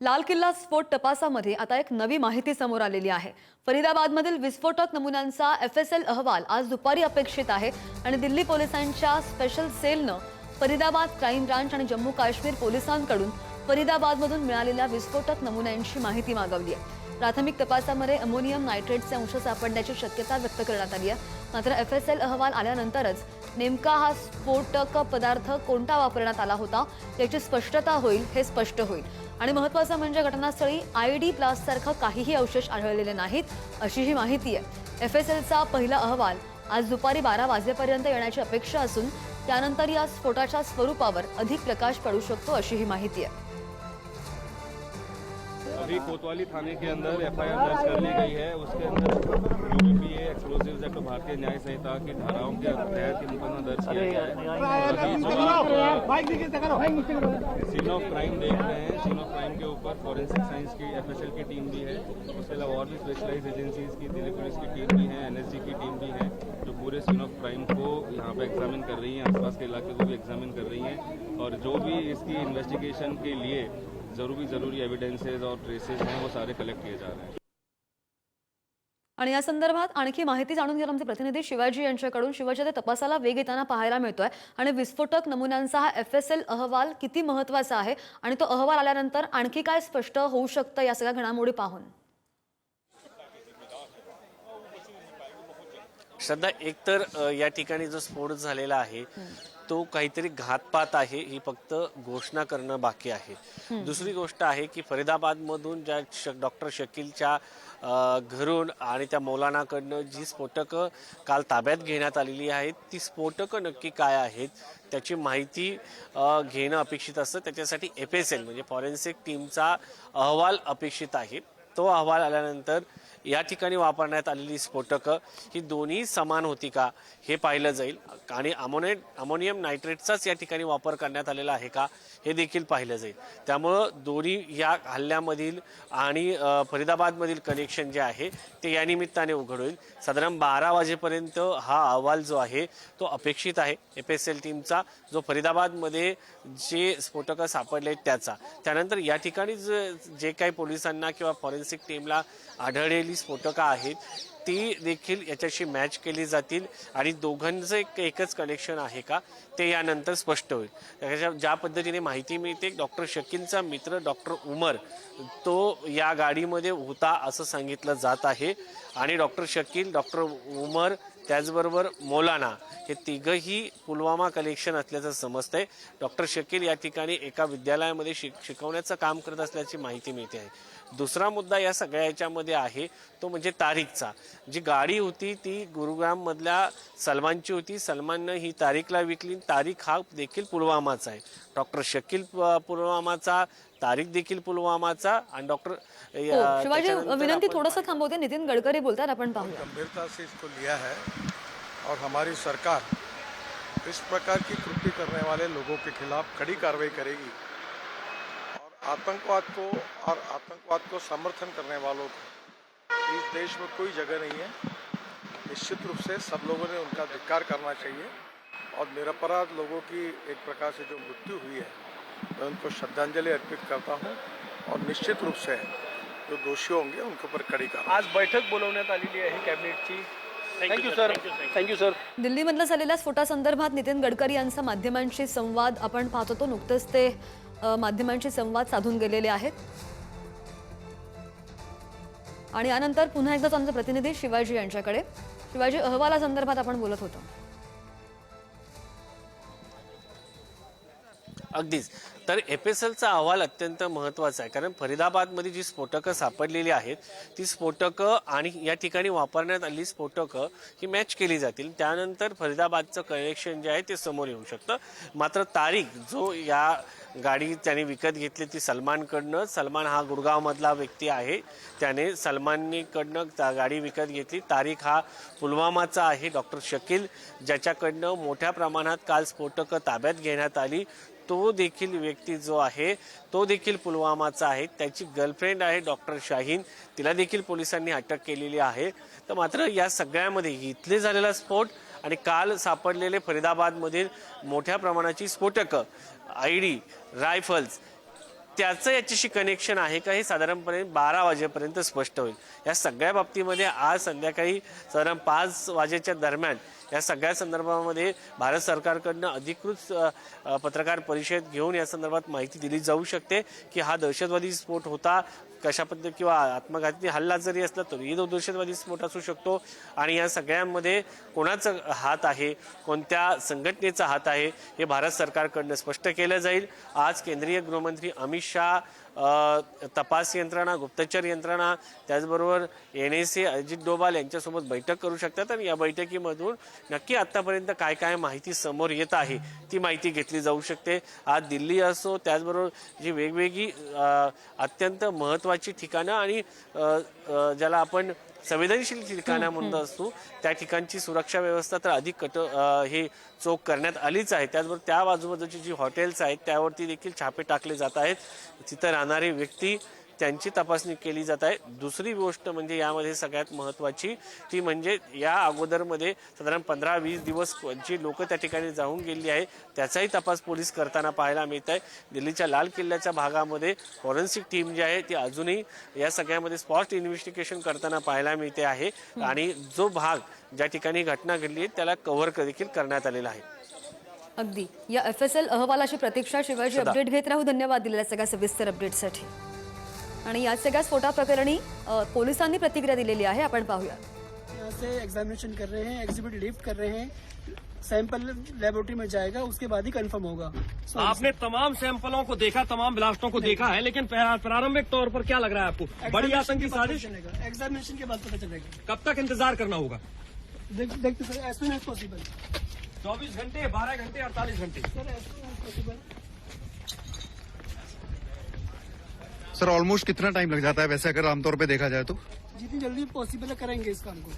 लाल किल्ला स्फोट तपासामध्ये आता एक नवी माहिती समोर आलेली आहे. फरीदाबादमधील विस्फोटक नमुन्यांचा एफ एस एल अहवाल आज दुपारी अपेक्षित आहे आणि दिल्ली पोलिसांच्या स्पेशल सेलनं फरीदाबाद क्राईम ब्रांच आणि जम्मू काश्मीर पोलिसांकडून फरीदाबादमधून मिळालेल्या विस्फोटक नमुन्यांची माहिती मागवली आहे. प्राथमिक तपासामध्ये अमोनियम नायट्रेटचे अंश सापडण्याची शक्यता व्यक्त करण्यात आली आहे. मात्र एफ एस एल अहवाल आल्यानंतरच नेमका हा स्फोटक पदार्थ कोणता वापरण्यात आला होता याची स्पष्टता होईल हे स्पष्ट होईल. आणि महत्त्वाचं म्हणजे घटनास्थळी आय डी सारखं काहीही अवशेष आढळलेले नाहीत अशी ही माहिती आहे. एफ एस एलचा पहिला अहवाल आज दुपारी बारा वाजेपर्यंत येण्याची अपेक्षा असून त्यानंतर या स्फोटाच्या स्वरूपावर अधिक प्रकाश पडू शकतो अशी ही माहिती आहे. अभी कोतवाली थाने के अंदर एफआईआर दर्ज कर ली गई है। उसके अंदर एक्सप्लोजिव एक्ट भारतीय न्याय संहिता की धाराओं के तहत ये मुकदमा दर्ज किया गया है। सीन ऑफ़ क्राइम देख रहे हैं सीन ऑफ़ क्राइम के ऊपर फॉरेंसिक साइंस की एफएसएल की टीम भी है। उसके अलावा और भी स्पेशलाइज एजेंसीज की, दिल्ली पुलिस की टीम भी है एनएसजी की टीम भी है, जो पूरे सीन ऑफ़ क्राइम को यहाँ पे एग्जामिन कर रही हैं, आसपास के इलाके को भी एग्जामिन कर रही है। और जो भी इसकी इन्वेस्टिगेशन के लिए जरूरी जरूरी एविडेंसेस और ट्रेसेस हैं वो सारे कलेक्ट किए जा रहे हैं। आणि या संदर्भात आणखी माहिती जाणून घेणार आमचे प्रतिनिधी शिवाजी यांच्याकडून. शिवाजी ते तपासाला वेग येताना पाहायला मिळतोय. आणि विस्फोटक नमुन्यांचा हा एफ एस एल अहवाल किती महत्त्वाचा आहे? आणि तो अहवाल आल्यानंतर आणखी काय स्पष्ट होऊ शकतं या सगळ्या घडामोडी पाहून? श्रद्धा एकतर या ठिकाणी जो स्फोट झालेला आहे तो काहीतरी घातपात आहे ही फक्त घोषणा करणं बाकी आहे. दुसरी गोष्ट आहे की फरीदाबादमधून ज्या श डॉक्टर शकीलच्या घरून आणि त्या मौलानाकडनं जी स्फोटकं काल ताब्यात घेण्यात आलेली आहेत ती स्फोटकं नक्की काय आहेत त्याची माहिती घेणं अपेक्षित असतं. त्याच्यासाठी एफ एस एल म्हणजे फॉरेन्सिक टीमचा अहवाल अपेक्षित आहे. तो अहवाल आल्यानंतर या ठिकाणी वापरण्यात आलेली स्फोटकं ही दोन्ही समान होती का हे पाहिलं जाईल. आणि अमोनेट अमोनियम नायट्रेटचाच या ठिकाणी वापर करण्यात आलेला आहे का हे देखील पाहिलं जाईल. त्यामुळं दोन्ही या हल्ल्यामधील आणि फरीदाबादमधील कनेक्शन जे आहे ते या निमित्ताने उघड होईल साधारण बारा वाजेपर्यंत हा अहवाल जो आहे तो अपेक्षित आहे. एफ एस एल टीमचा जो फरीदाबादमध्ये जे स्फोटकं सापडले त्याचा. त्यानंतर या ठिकाणी जे जे काही पोलिसांना किंवा फॉरेन्सिक टीमला आढळलेली स्फोटकं आहेत ती देखील याच्याशी मॅच केली जातील आणि दोघांचं एक एकच कनेक्शन आहे का ते यानंतर स्पष्ट होईल. त्याच्या ज्या पद्धतीने माहिती मिळते डॉक्टर शकीलचा मित्र डॉक्टर उमर तो या गाडीमध्ये होता असं सांगितलं जात आहे. आणि डॉक्टर शकील डॉक्टर उमर त्याचबरोबर मौलाना हे तिघंही पुलवामा कलेक्शन असल्याचं समजतंय. डॉक्टर शकील या ठिकाणी एका विद्यालयामध्ये शिक शिकवण्याचं काम करत असल्याची माहिती मिळते आहे. दुसरा मुद्दा या सगळ्या याच्यामध्ये आहे तो म्हणजे तारीखचा. जी गाडी होती ती गुरुग्राममधल्या सलमानची होती. सलमाननं ही तारीखला विकली. तारीख हा देखील पुलवामाचा आहे. डॉक्टर शकील पुलवामाचा तारीख देखील पुलवामाचा आणि डॉक्टर हो शिवाजी विनंती थोडंसं थांबवते. नितीन गडकरी बोलतात आपण पाहूया. गंभीरता से इसको लिया है और हमारी सरकार इस प्रकार की कृत्य करने वाले लोगों के खिलाफ कड़ी कार्रवाई करेगी। और आतंकवाद को और आतंकवाद को समर्थन करने वालों को इस देश में कोई जगह नहीं है। निश्चित रूप से सब लोगों ने उनका धिक्कार करना चाहिए। और निरपराध लोगों की एक प्रकार से जो मृत्यु हुई है मैं उनको श्रद्धांजलि अर्पित करता हूँ और निश्चित रूप से जो दोषी होंगे उनके ऊपर कड़ी कार्रवाई। आज बैठक बोलवण्यात आलेली आहे कॅबिनेटची. Thank you sir thank you sir दिल्लीमधल्या झालेल्या स्फोटासंदर्भात नितीन गडकरी यांचा माध्यमांशी संवाद आपण पाहत होतो. नुकतेच ते माध्यमांशी संवाद साधून गेलेले आहेत. आणि यानंतर पुन्हा एकदा आमचे प्रतिनिधी शिवाजी यांच्याकडे. शिवाजी अहवालासंदर्भात आपण बोलत होतो. अगदीच. तर एफ एस एलचा अहवाल अत्यंत महत्त्वाचा आहे. कारण फरीदाबादमध्ये जी स्फोटकं सापडलेली आहेत ती स्फोटकं आणि या ठिकाणी वापरण्यात आलेली स्फोटकं ही मॅच केली जातील. त्यानंतर फरीदाबादचं कनेक्शन जे आहे ते समोर येऊ शकतं. मात्र तारीख जो या गाडी त्याने विकत घेतली ती सलमानकडनं सलमान हा गुरगावमधला व्यक्ती आहे. त्याने सलमाननीकडनं त्या गाडी विकत घेतली. तारीख हा पुलवामाचा आहे डॉक्टर शकील ज्याच्याकडनं मोठ्या प्रमाणात काल स्फोटकं ताब्यात घेण्यात आली. तो देखील व्यक्ती जो आहे तो देखील पुलवामाचा आहे. त्याची गर्लफ्रेंड आहे डॉक्टर शाहीन. तिला देखील पोलिसांनी अटक केलेली आहे. तर मात्र या सगळ्यामध्ये इथले झालेला स्फोट आणि काल सापडलेले फरीदाबादमधील मोठ्या प्रमाणाची स्फोटकं आय डी रायफल्स त्याचं याच्याशी कनेक्शन आहे का हे साधारणपणे बारा वाजेपर्यंत स्पष्ट होईल. या सगळ्या बाबतीमध्ये आज संध्याकाळी साधारण पाच वाजेच्या दरम्यान या सगळ्या संदर्भामध्ये भारत सरकारकडनं अधिकृत पत्रकार परिषद घेऊन या संदर्भात माहिती दिली जाऊ शकते की हा दहशतवादी स्फोट होता कशा पद्धती किंवा आत्मघाती हल्ला जरी असला तरी तो दहशतवादी स्फोट असू शकतो. आणि या सगळ्यांमध्ये कोणाचा हात आहे कोणत्या संघटनेचा हात आहे हे भारत सरकारकडनं स्पष्ट केलं जाईल. आज केंद्रीय गृहमंत्री अमित शाह तपास यंत्रणा गुप्तचर यंत्रणा त्याचबरोबर N S C Ajit Doval यांच्यासोबत बैठक करू शकतात आणि या बैठकीमधून नक्की आत्तापर्यंत काय काय माहिती समोर येत आहे ती माहिती घेतली जाऊ शकते. आज दिल्ली असो त्याचबरोबर जी वेगवेगळी अत्यंत महत्त्वाची ठिकाणं आणि ज्याला आपण संवेदनशील ठिकाणं म्हणत असतो त्या ठिकाणची सुरक्षा व्यवस्था तर अधिक कट हे चोख करण्यात आलीच आहे. त्याचबरोबर त्या बाजूबाजूची जी हॉटेल्स आहेत त्यावरती देखील छापे टाकले जात आहेत. तिथं राहणारी व्यक्ती त्यांची तपासणी केली जात आहे. दुसरी गोष्ट म्हणजे यामध्ये सगळ्यात महत्त्वाची ती म्हणजे या अगोदरमध्ये साधारण पंधरा वीस दिवस जी लोक त्या ठिकाणी जाऊन गेली आहे त्याचाही तपास पोलीस करताना पाहायला मिळत आहे. दिल्लीच्या लाल किल्ल्याच्या भागामध्ये फॉरेन्सिक टीम जी आहे ती अजूनही या सगळ्यामध्ये स्पॉट इन्व्हेस्टिगेशन करताना पाहायला मिळते आहे आणि जो भाग ज्या ठिकाणी घटना घडली आहे त्याला कव्हर देखील करण्यात आलेला आहे. अगदी. या एफ एस एल अहवालाची प्रतीक्षा शिवाजी. अपडेट घेत राहू धन्यवाद दिलेल्या सगळ्या सविस्तर अपडेटसाठी. आणि या सगळ्या स्फोटाप्रकरणी पोलिसांनी प्रतिक्रिया दिलेली आहे. आपण पाहूया. यहाँ से एग्जामिनेशन कर रहे हैं एग्जिबिट लिफ्ट कर रहे हैं. सैंपल लेबोरेटरी में जाएगा उसके बाद ही कंफर्म होगा. So, आपने तमाम सैंपलों को देखा तमाम ब्लास्टों को देखा है लेकिन प्रारंभिक तौर पर क्या लग रहा है आपको? बड़ी आतंकी साजिश? चलेगा। एग्जामिनेशन के बाद पता चलेगा। कब तक इंतज़ार करना होगा? देखते sir as soon as possible चौबीस घंटे बारह घंटे अड़तालीस घंटे। Sir as soon as possible sir almost कितना टाइम लग जाता है? वैसे अगर आमतौर पे देखा जाए तो। जितनी जल्दी पॉसिबल है करेंगे इस काम को